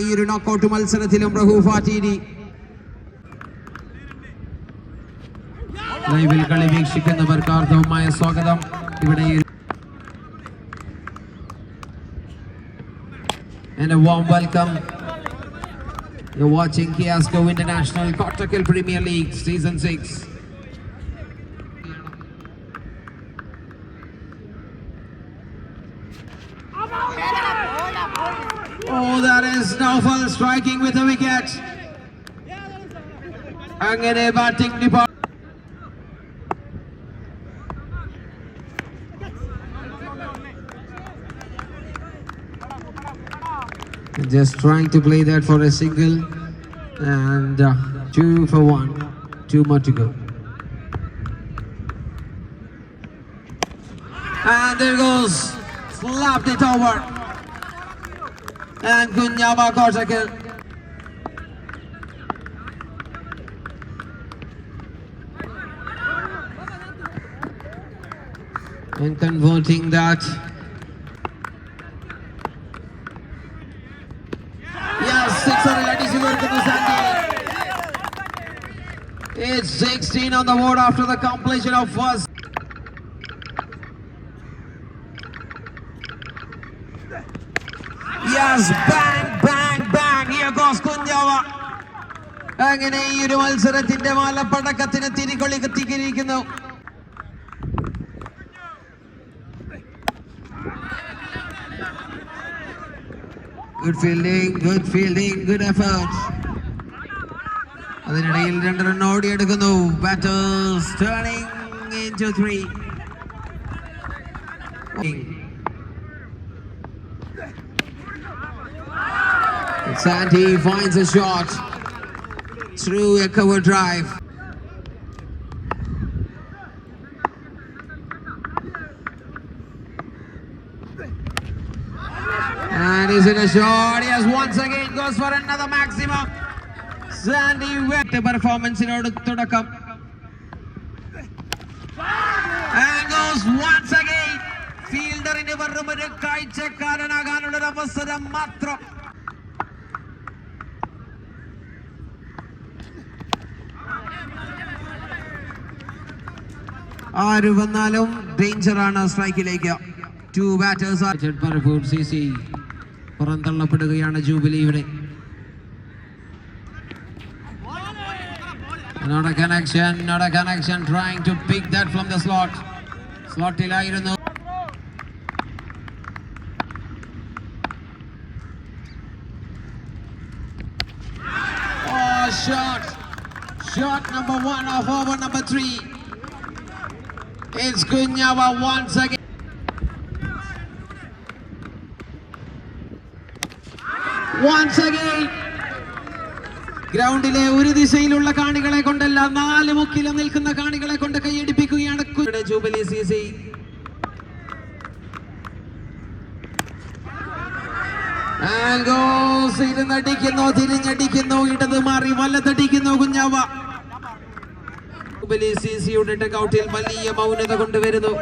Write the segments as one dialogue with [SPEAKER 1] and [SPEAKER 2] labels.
[SPEAKER 1] ഈ ഒരു നോക്കൌട്ട് മത്സരത്തിലും റഹൂഫ ടീനി ലൈവിൽ കളി വീക്ഷിക്കുന്നവർക്ക് ആർദ്രവുമായ സ്വാഗതം ഇവിടെ And a warm welcome. You're watching Kiasco International Kottakkal Premier League Season 6. Naufal striking with a wicket. അങ്ങനെ batting department Just trying to play that for a single and uh, two for one. Two more to go. And there goes. Slapped it over. And Gunyama Kotakil. And converting that. Yes, sixer അടിച്ചു the. It's 16 on the board after the completion of first. Yes, bang, bang, bang. Here goes കുഞ്ഞാവ. അങ്ങനെ ഈ ഒരു മത്സരത്തിന്റെ മാലപ്പടക്കത്തിന് തിരികൊളി കത്തിക്കിരിക്കുന്നു Good fielding good fielding good effort അതിനിടയിൽ രണ്ട് run ഓടിയെടുക്കുന്നു batters turning into three Santi finds a shot through a cover drive. Is it a shot? Yes, once again goes for another maximum. Sandy Webb പെർഫോമൻസിനോട് തുടക്കം And goes once again. ഫീൽഡറിന് വെറും ഒരു കാഴ്ചക്കാരനാകാനുള്ള ഒരു അവസരം മാത്രം ആര് വന്നാലും ഡേഞ്ചറാണ് സ്ട്രൈക്കിലേക്ക് ടു ബാറ്റേഴ്സ് പരഫൂർ സി സി പുറന്തള്ളപ്പെടുകയാണ് ജൂബിലി ഇവിടെ Not a connection, not a connection, trying to pick that from the slot. സ്ലോട്ടിലായിരുന്നു Oh, shot. Shot number one of over number three. It's Kunyawa once again. Once again. ഗ്രൗണ്ടിലെ ഒരു ദിശയിലുള്ള കാണികളെ കൊണ്ടല്ല നാല് മുക്കിലും നിൽക്കുന്ന കാണികളെ കൊണ്ട് കൈയടിപ്പിക്കുകയാണ് ജൂബിലി സി സി ആംഗോസ് ഇരുന്നടിക്കുന്നു തിരിഞ്ഞടിക്കുന്നു ഇടത് മാറി വലത്തടിക്കുന്നു കുഞ്ഞാവ ജൂബിലി സി സിയുടെ ടെക്കൗട്ടിൽ വലിയ മൗനത കൊണ്ടുവരുന്നു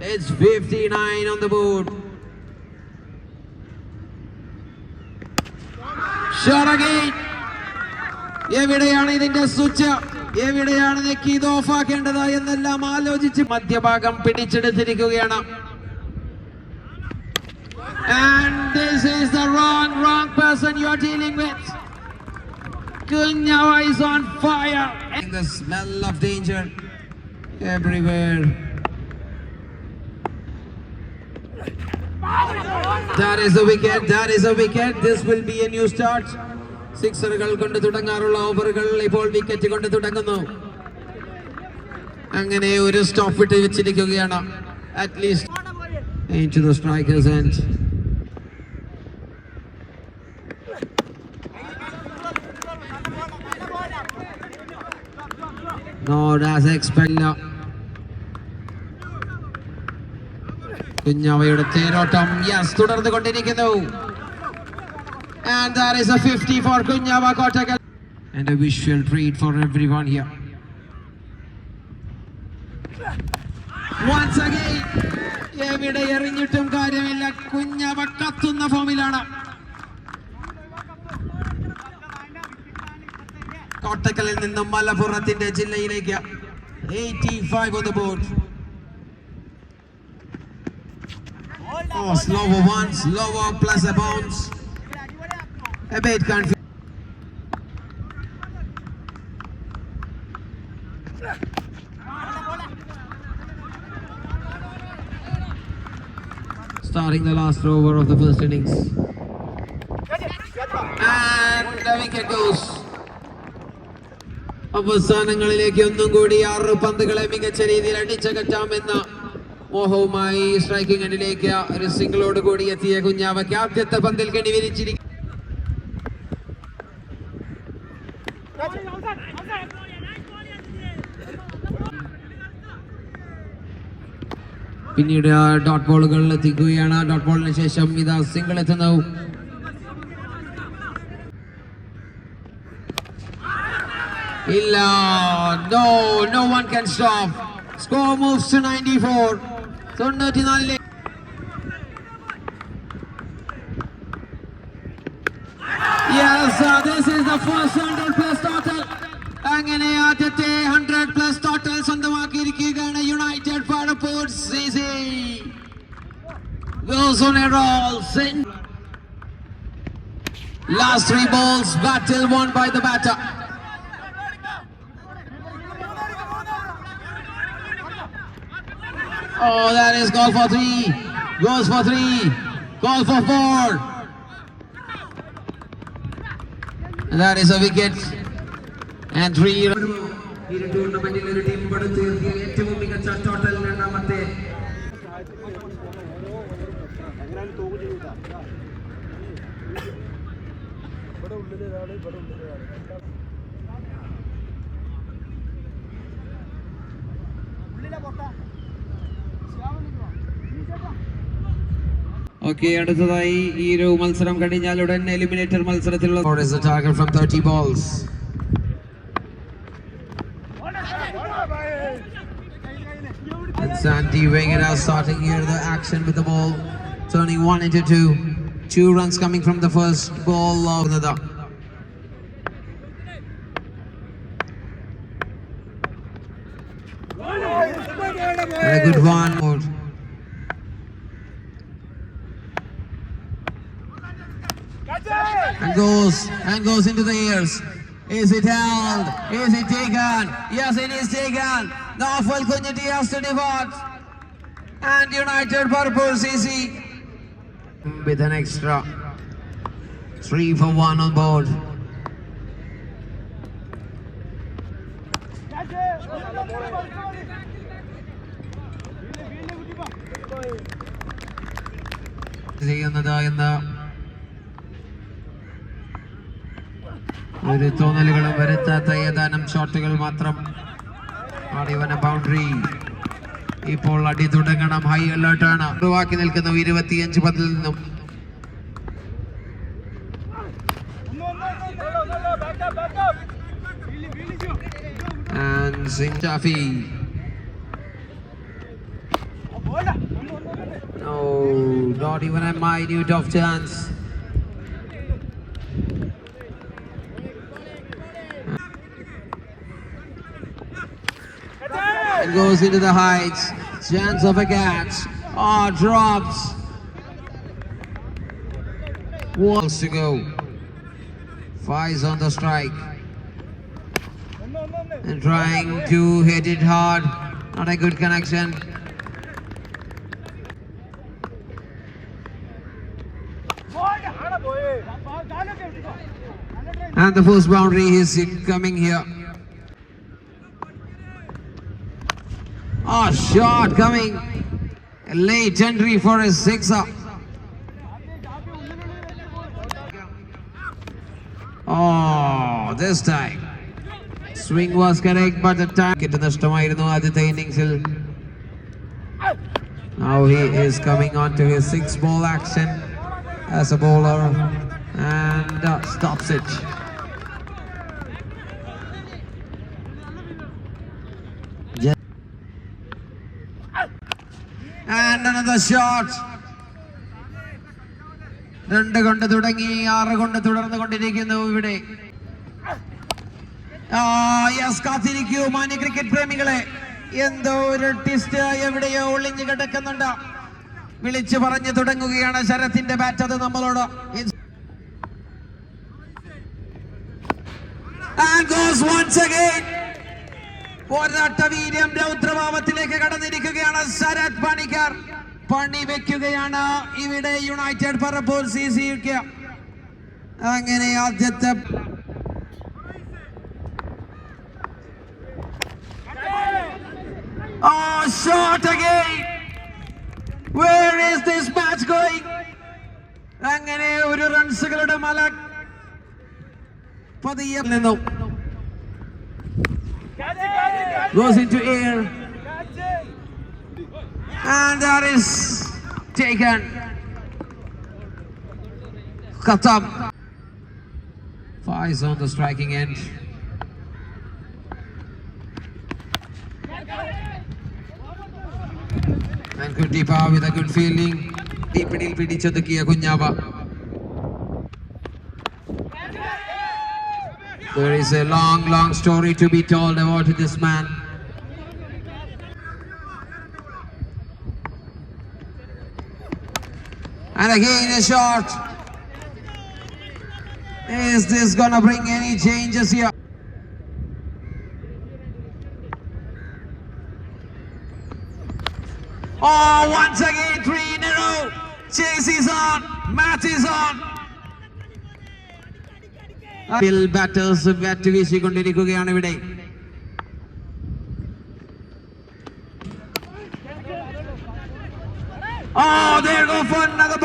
[SPEAKER 1] It's 59 on the board. Again. എവിടെയാണ് ഇതിന്റെ സ്വിച്ച് എവിടെയാണ് ഇത് ഓഫാക്കേണ്ടത് എന്നെല്ലാം ആലോചിച്ച് മധ്യഭാഗം പിടിച്ചെടുത്തിരിക്കുകയാണ് And this is the wrong, wrong person you are dealing with. Kunyawa is on fire. And the smell of danger everywhere. That is a wicket. That is a wicket. This will be a new start. സിക്സറുകൾ കൊണ്ട് തുടങ്ങാറുള്ള ഓവറുകൾ ഇപ്പോൾ wicket കൊണ്ട് തുടങ്ങുന്നു അങ്ങനെ ഒരു stop ഇട്ട് വെച്ചിരിക്കുകയാണ് at least the strikers and Not as expected. കുഞ്ഞാവയുടെ തേരോട്ടം യെസ് തുടർന്നു കൊണ്ടിരിക്കുന്നു. And that is a 50 for Kunyava Kottagal. And a visual treat for everyone here. Once again, എവിടെ എറിഞ്ഞിട്ടും കാര്യമില്ല. കുഞ്ഞവ കത്തുന്ന ഫോമിലാണ്. കോട്ടക്കലിൽ നിന്നും മലപ്പുറത്തിന്റെ ജില്ലയിലേക്ക്. Eighty five on the board Oh, slower one, slower plus a bounce. A bit confused. Starting the last over of the first innings. And the wicket goes. അവസാനങ്ങളിലേക്ക് ഒന്നും കൂടി ആറ് പന്തുകളെ മികച്ച രീതിയിൽ അടിച്ചകറ്റാമെന്ന മോഹവുമായി സ്ട്രൈക്കിംഗ് എൻഡിലേക്ക് ഒരു സിംഗിളോട് കൂടി എത്തിയ കുഞ്ഞാവയ്ക്ക് ആദ്യത്തെ പന്തിൽ കെണി പിന്നീട് ആ ഡോട്ട് ബോളുകൾ എത്തിക്കുകയാണ്. ഡോട്ട് ബോളിന് ശേഷം ഇതാ സിംഗിൾ എത്തുന്നു. ഇല്ല. No no one can stop score moves to 94 തൊണ്ണൂറ്റിനാലിലെ Yes, uh, this is the first 100 plus total. അങ്ങനെ ആദ്യത്തെ 100 plus total സ്വന്തമാക്കിയിരിക്കുകയാണ് United Fireforce C C goes on a roll. Sing. Last three balls, battle won by the batter. Oh, that is goal for three. Goes for three. Goal for four. And that is a wicket. And three. ഇരു ടൂർണമെന്റിൽ ഒരു team പടുത്തുയർത്തിയ ഏറ്റവും മികച്ച total രണ്ടാമത്തെ
[SPEAKER 2] എങ്ങനെയാലും തോക്ക് ചെയ്യൂല ഇവിടെ ഉള്ളിൽ ഒരാള് ഇവിടെ ഉള്ളിൽ ഒരാള് ഉള്ളിലെ പൊട്ട
[SPEAKER 1] Okay അടുത്തതായി ഈ ഒരു മത്സരം കഴിഞ്ഞാൽ ഉടൻ എലിമിനേറ്റർ മത്സരത്തിലുള്ള What is the target from 30 balls? And Sandy Vegara starting here the action with the ball, turning one into two. Two runs coming from the first ball of another. A good one. and goes and goes into the ears. Is it held? Is it taken? Yes, it is taken. Nawfal Kunyati has to depart. And United Purple CC with an extra three for one on board. ചെയ്യുന്നത് എന്ന ഒരു തോന്നലുകളും വരുത്താത്ത ഏതാനും ഷോട്ടുകൾ മാത്രം ആടിവന boundary ഇപ്പോൾ അടി തുടങ്ങണം. High അലേർട്ടാണ് ഒഴിവാക്കി നിൽക്കുന്നു ഇരുപത്തിയഞ്ച് പതിൽ നിന്നും. And Singh not even a minute of chance. It goes into the heights. Chance of a catch. Oh, drops. Wants to go. Fives on the strike. And trying to hit it hard. Not a good connection. And the first boundary is coming here. Oh, shot coming. A late entry for a sixer. Oh, this time. Swing was correct, but the time കിട്ട് നഷ്ടമായിരുന്നു ആദ്യത്തെ ഇന്നിംഗ്സിൽ Now he is coming on to his six ball action As a bowler and uh, stops it. Just- And another shot. രണ്ട് കൊണ്ട് തുടങ്ങി ആറ് കൊണ്ട് തുടർന്നു കൊണ്ടിരിക്കുന്നു ഇവിടെ കാത്തിരിക്കൂ മാന്യ ക്രിക്കറ്റ് പ്രേമികളെ എന്തോ ഒരു ടിസ്റ്റ് എവിടെയോ ഒളിഞ്ഞു കിടക്കുന്നുണ്ട് വിളിച്ചു പറഞ്ഞു തുടങ്ങുകയാണ് ശരത്തിന്റെ ബാറ്റ് അത് നമ്മളോട്. പോരാട്ട വീര്യം രൗദ്രഭാവത്തിലേക്ക് കടന്നിരിക്കുകയാണ് ശരത് പണിക്കർ പണി വെക്കുകയാണ് ഇവിടെ യുണൈറ്റഡ് പറപ്പൂർ സി സി അങ്ങനെ ആദ്യത്തെ Oh, shot again. അങ്ങനെ ഒരു റൺസുകളുടെ മല പതിയെ നിന്നും goes into air and that is taken. Khatam. Faiz on the striking end. And Kuntipa with a good fielding. ടീപ്പിടിയിൽ പിടിച്ചൊതുക്കിയ കുഞ്ഞാവ There is a long, long story to be told about this man. And again a shot. Is this gonna bring any changes here? Oh, once again, three in a row. Chase is on. Matt is on. Bill batters bat വീശിക്കൊണ്ടിരിക്കുകയാണ് ഇവിടെ Oh, there go for another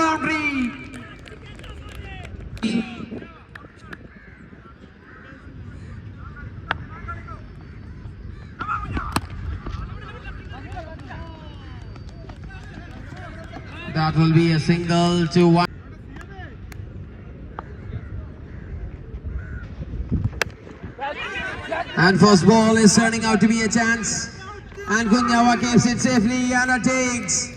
[SPEAKER 1] That will be a single to one. And first ball is turning out to be a chance. And Kunyawa keeps it safely and takes.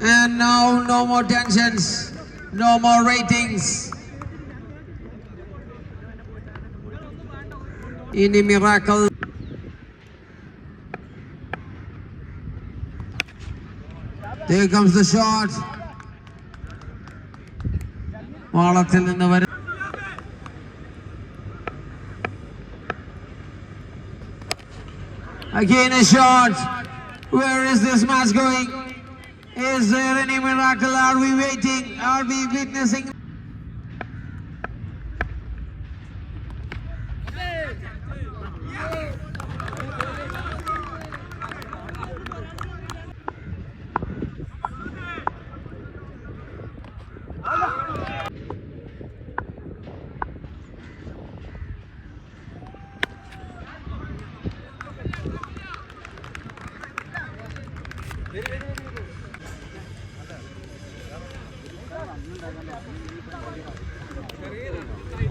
[SPEAKER 1] And now no more tensions, no more ratings. Ini miracle. There comes the shot. വാളത്തിൽ നിന്ന് വരും Again a shot. Where is this match going? Is there any miracle? Are we waiting? Are we witnessing?